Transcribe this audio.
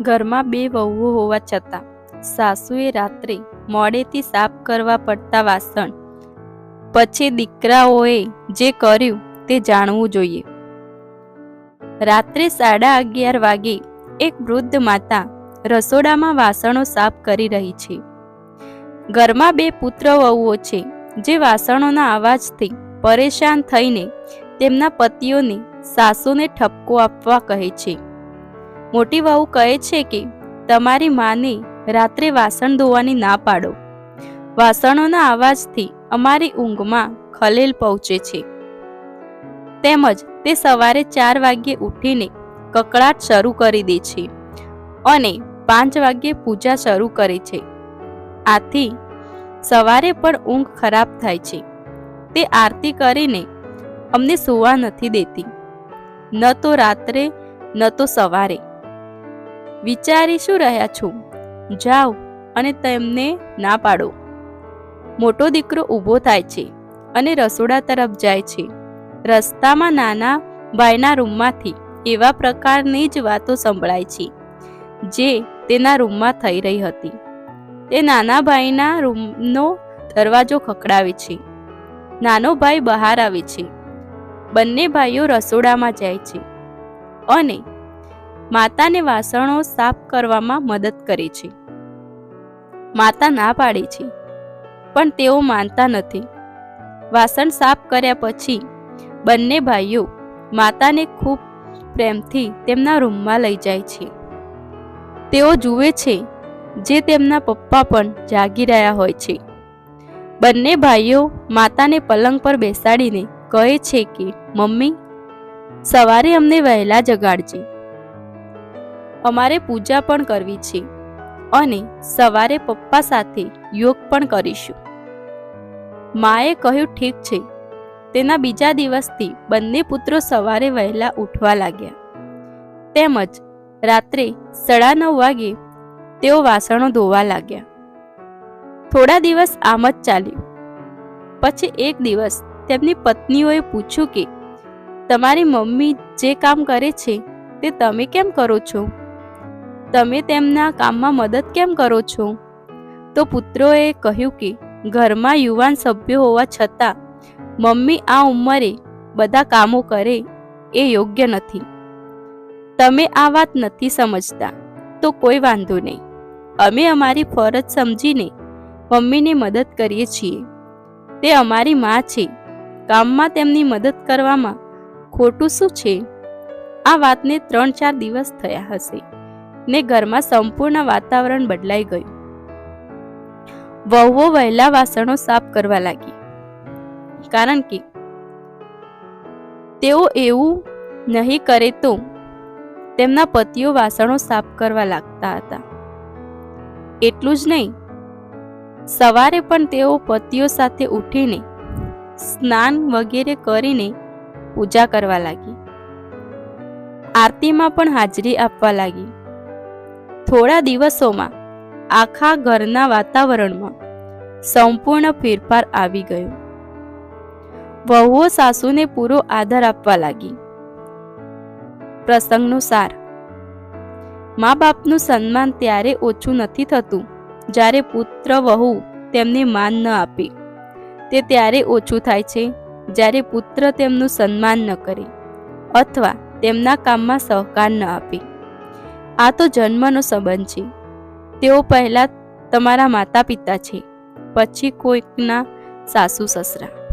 ઘરમાં બે વહુઓ હોવા છતાં, સાસુએ રાત્રે મોડેથી સાફ કરવા પડતા વાસણ, પછી દીકરાઓએ જે કર્યું તે જાણવું જોઈએ. રાત્રે સાડા અગિયાર વાગે એક વૃદ્ધ માતા રસોડામાં વાસણો સાફ કરી રહી છે. ઘરમાં બે પુત્ર વહુઓ છે, જે વાસણોના અવાજથી પરેશાન થઈને તેમના પતિઓને સાસુને ઠપકો આપવા કહે છે. મોટી વહુ કહે છે કે, તમારી માને રાત્રે વાસણ ધોવાની ના પાડો. વાસણોના અવાજથી અમારી ઊંઘમાં ખલેલ પહોંચે છે. તેમજ તે સવારે ચાર વાગ્યે ઉઠીને કકળાટ શરૂ કરી દે છે અને પાંચ વાગ્યે પૂજા શરૂ કરે છે. આથી સવારે પણ ઊંઘ ખરાબ થાય છે. તે આરતી કરીને અમને સુવા નથી દેતી. ન તો રાત્રે, ન તો સવારે. વિચારી શું રહ્યા છો? જાઓ અને તેમને ના પાડો. મોટો દીકરો ઊભો થાય છે અને રસોડા તરફ જાય છે. રસ્તામાં નાના ભાઈના રૂમમાંથી એવા પ્રકારની જ વાતો સંભળાય છે જે તેના રૂમમાં થઈ રહી હતી. તે નાના ભાઈના રૂમનો દરવાજો ખખડાવે છે. નાનો ભાઈ બહાર આવે છે. બંને ભાઈઓ રસોડામાં જાય છે. અને માતાને વાસણો સાફ કરવામાં મદદ કરે છે. માતા ના પાડે છે, પણ તેઓ માનતા નથી. વાસણ સાફ કર્યા પછી બંને ભાઈઓ માતાને ખૂબ પ્રેમથી તેમના રૂમમાં લઈ જાય છે. તેઓ જુએ છે જે તેમના પપ્પા પણ જાગી રહ્યા હોય છે. બંને ભાઈઓ માતાને પલંગ પર બેસાડીને કહે છે કે, મમ્મી, સવારે અમને વહેલા જગાડજે. અમારે પૂજા પણ કરવી છે અને સવારે પપ્પા સાથે યોગ પણ કરીશું. માએ કહ્યું, ઠીક છે. તેના બીજા દિવસથી બંને પુત્રો સવારે વહેલા ઉઠવા લાગ્યા. તેમજ રાત્રે સાડા નવ વાગે તેઓ વાસણો ધોવા લાગ્યા. થોડા દિવસ આમ જ ચાલ્યું. પછી એક દિવસ તેમની પત્નીઓએ પૂછ્યું કે, તમારી મમ્મી જે કામ કરે છે તે તમે કેમ કરો છો? તમે તેમના કામમાં મદદ કેમ કરો છો? તો પુત્રોએ કહ્યું કે, ઘરમાં યુવાન સભ્યો હોવા છતાં, મમ્મી આ ઉંમરે બધા કામો કરે એ યોગ્ય નથી. તમે આ વાત નથી સમજતા, તો કોઈ વાંધો નહીં. અમે અમારી ફરજ સમજીને મમ્મીને મદદ કરીએ છીએ. તે અમારી માં છે. કામમાં તેમની મદદ કરવામાં ખોટું શું છે? આ વાતને ત્રણ ચાર દિવસ થયા હશે. ને ઘરમાં સંપૂર્ણ વાતાવરણ બદલાઈ ગયું. વહુઓ વહેલા વાસણો સાફ કરવા લાગી. કારણ કે તેઓ એવું નહીં કરે તો તેમના પતિઓ વાસણો સાફ કરવા લાગતા હતા. એટલું જ નહીં, સવારે પણ તેઓ પતિઓ સાથે ઉઠીને સ્નાન વગેરે કરીને પૂજા કરવા લાગી. આરતીમાં પણ હાજરી આપવા લાગી. થોડા દિવસોમાં આખા ઘરના વાતાવરણમાં સંપૂર્ણ ફેરફાર આવી ગયો. વહુઓ સાસુને પૂરો આદર આપવા લાગી. પ્રસંગનો સાર. મા બાપનું સન્માન ત્યારે ઓછું નથી થતું જ્યારે પુત્ર વહુ તેમને માન ન આપે. તે ત્યારે ઓછું થાય છે જ્યારે પુત્ર તેમનું સન્માન ન કરે અથવા તેમના કામમાં સહકાર ન આપે. આ તો જન્મનો સંબંધ છે. તેઓ પહેલા તમારા માતા પિતા છે, પછી કોઈકના સાસુ સસરા